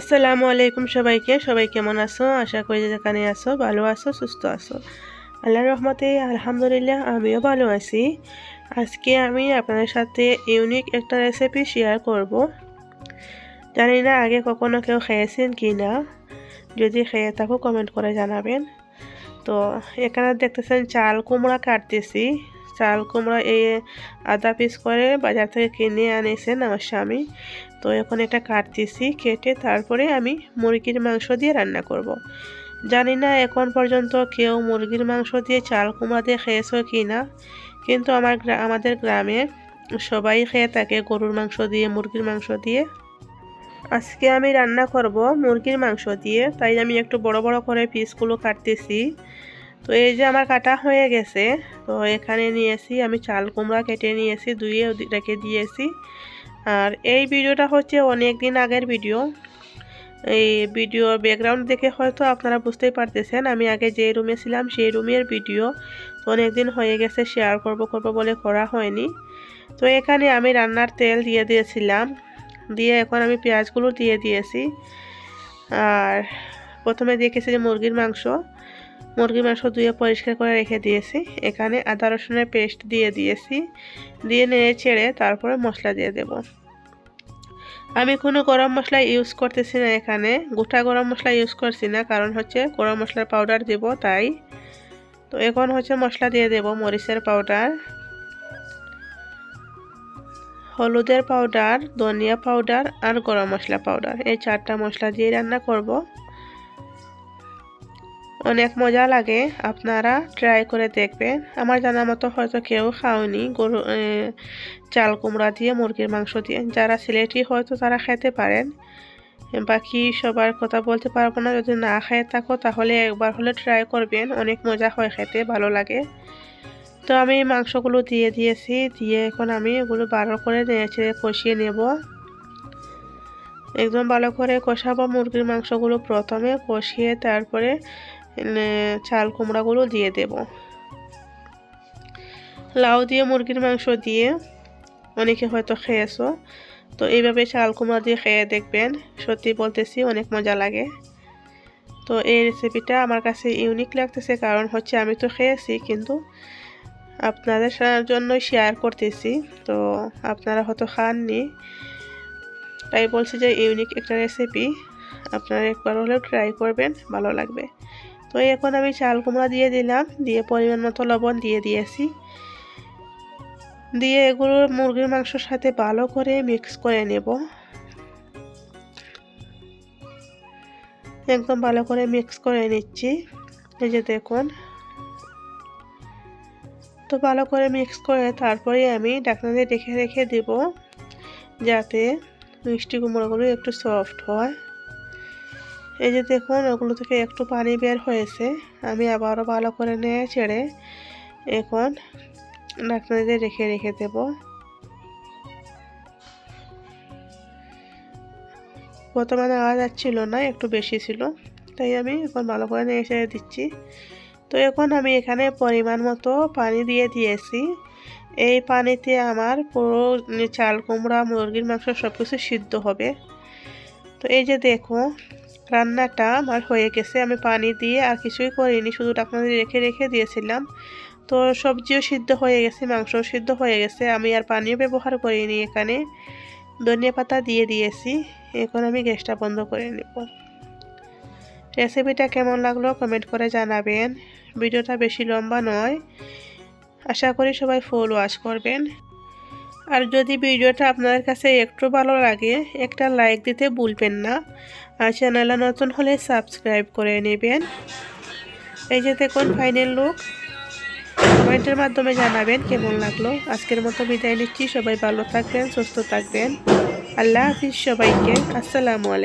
আসসালামু আলাইকুম সবাইকে। সবাই কেমন আছো? আশা করি যেখানে আছো, ভালো আছো, সুস্থ আছো। আল্লাহর রহমতে আলহামদুলিল্লাহ আমিও ভালো আছি। আজকে আমি আপনাদের সাথে ইউনিক একটা রেসিপি শেয়ার করব। জানি না আগে কখনো কেউ খেয়েছেন কি না? যদি খেয়ে থাকো কমেন্ট করে জানাবেন। তো এখানে দেখতেছেন চাল কুমড়া কাটতেছি। চাল কুমড়া এই আধা পিস করে বাজার থেকে কিনে আনেছেন আমার স্বামী। তো এখন এটা কাটতেছি, কেটে তারপরে আমি মুরগির মাংস দিয়ে রান্না করব। জানি না এখন পর্যন্ত কেউ মুরগির মাংস দিয়ে চাল কুমড়া দিয়ে খেয়েছো কি না কিন্তু আমার আমাদের গ্রামে সবাই খেয়ে থাকে গরুর মাংস দিয়ে, মুরগির মাংস দিয়ে। আজকে আমি রান্না করব মুরগির মাংস দিয়ে, তাই আমি একটু বড় বড় করে পিসগুলো কাটতেছি। তো এই যে আমার কাটা হয়ে গেছে, তো এখানে নিয়েছি, আমি চাল কুমড়া কেটে নিয়েছি, ধুয়ে রেখে দিয়েছি। আর এই ভিডিওটা হচ্ছে অনেক দিন আগের ভিডিও। এই ভিডিওর ব্যাকগ্রাউন্ড দেখে হয়তো আপনারা বুঝতেই পারতেছেন, আমি আগে যে রুমে ছিলাম সেই রুমের ভিডিও তো অনেক দিন হয়ে গেছে শেয়ার করব করব বলে করা হয়নি। তো এখানে আমি রান্নার তেল দিয়ে দিয়েছিলাম, দিয়ে এখন আমি পেঁয়াজগুলো দিয়ে দিয়েছি। আর প্রথমে দেখেছি যে মুরগির মাংস মুরগির মাংস ধুয়ে পরিষ্কার করে রেখে দিয়েছি। এখানে আদা রসুনের পেস্ট দিয়ে দিয়েছি। দিয়ে নেড়ে ছেড়ে তারপরে মশলা দিয়ে দেব। আমি কোনো গরম মশলা ইউজ করতেছি না এখানে। গোটা গরম মশলা ইউজ করছি না, কারণ হচ্ছে গরম মশলার পাউডার দেব তাই। তো এখন হচ্ছে মশলা দিয়ে দেব মরিচের পাউডার। হলুদের পাউডার, ধনিয়া পাউডার আর গরম মশলা পাউডার। এই চারটা মশলা দিয়ে রান্না করব। অনেক মজা লাগে, আপনারা ট্রাই করে দেখবেন। আমার জানা মতো হয়তো কেউ খাওনি গরু চাল কুমড়া দিয়ে, মুরগির মাংস দিয়ে। যারা সিলেটি হয়তো তারা খেতে পারেন। বাকি সবার কথা বলতে পারব না। যদি না খেয়ে থাকো, তাহলে একবার হলে ট্রাই করবেন। অনেক মজা হয় খেতে, ভালো লাগে। তো আমি মাংসগুলো দিয়ে দিয়েছি। দিয়ে এখন আমি এগুলো ভালো করে নেড়ে কষিয়ে নেব। একদম ভালো করে কষাবো মুরগির মাংসগুলো প্রথমে কষিয়ে তারপরে চাল, কুমড়াগুলো দিয়ে দেব। লাউ দিয়ে মুরগির মাংস দিয়ে অনেকে হয়তো খেয়েছো। তো এইভাবে চাল, কুমড়া দিয়ে খেয়ে দেখবেন। সত্যি বলতেছি, অনেক মজা লাগে। তো এই রেসিপিটা আমার কাছে ইউনিক লাগতেছে, কারণ হচ্ছে আমি তো খেয়েছি, কিন্তু আপনাদের জন্যই শেয়ার করতেছি। তো আপনারা হয়তো খাননি। তাই বলছি যে ইউনিক একটা রেসিপি আপনারা একবার হলেও ট্রাই করবেন, ভালো লাগবে। তো এখন আমি চাল কুমড়া দিয়ে দিলাম, দিয়ে পরিমাণ মতো লবণ দিয়ে দিয়েছি। দিয়ে এগুলো মুরগির মাংসর সাথে ভালো করে মিক্স করে নেব। একদম ভালো করে মিক্স করে নিচ্ছি, এই যে দেখুন। তো ভালো করে মিক্স করে তারপরে আমি দিয়ে রেখে রেখে দেব, যাতে মিষ্টি কুমড়োগুলো একটু সফট হয়। এই যে দেখুন, ওগুলো থেকে একটু পানি বের হয়েছে। আমি আবারও ভালো করে নিয়ে ছেড়ে এখন ডাকনা দিয়ে রেখে রেখে দেব। বর্তমানে আওয়াজ যাচ্ছিল না, একটু বেশি ছিল। তাই আমি এখন ভালো করে নিয়ে ছেড়ে দিচ্ছি। তো এখন আমি এখানে পরিমাণ মতো পানি দিয়ে দিয়েছি। এই পানিতে আমার পুরো চাল, কুমড়া, মুরগির মাংস সব কিছু সিদ্ধ হবে। তো এই যে দেখো রান্নাটা আমার হয়ে গেছে, আমি পানি দিয়ে আর কিছুই করিনি, শুধু আপনাদের রেখে রেখে দিয়েছিলাম। তো সবজিও সিদ্ধ হয়ে গেছে, মাংসও সিদ্ধ হয়ে গেছে, আমি আর পানিও ব্যবহার করিনি এখানে। ধনিয়া পাতা দিয়ে দিয়েছি, এখন আমি গ্যাসটা বন্ধ করে নেব। রেসিপিটা কেমন লাগল কমেন্ট করে জানাবেন। ভিডিওটা বেশি লম্বা নয়, আশা করি সবাই ফুল ওয়াশ করবেন। আর যদি ভিডিওটা আপনার কাছে একটু ভালো লাগে, একটা লাইক দিতে ভুলবেন না। আর চ্যানেলে নতুন হলে সাবস্ক্রাইব করে নেবেন। এই যে দেখুন ফাইনাল লুক কমেন্টের মাধ্যমে জানাবেন কেমন লাগল। আজকের মতো বিদায় নিচ্ছি। সবাই ভালো থাকবেন, সুস্থ থাকবেন। আল্লাহ হাফিজ সবাইকে। আসসালামু আলাইকুম।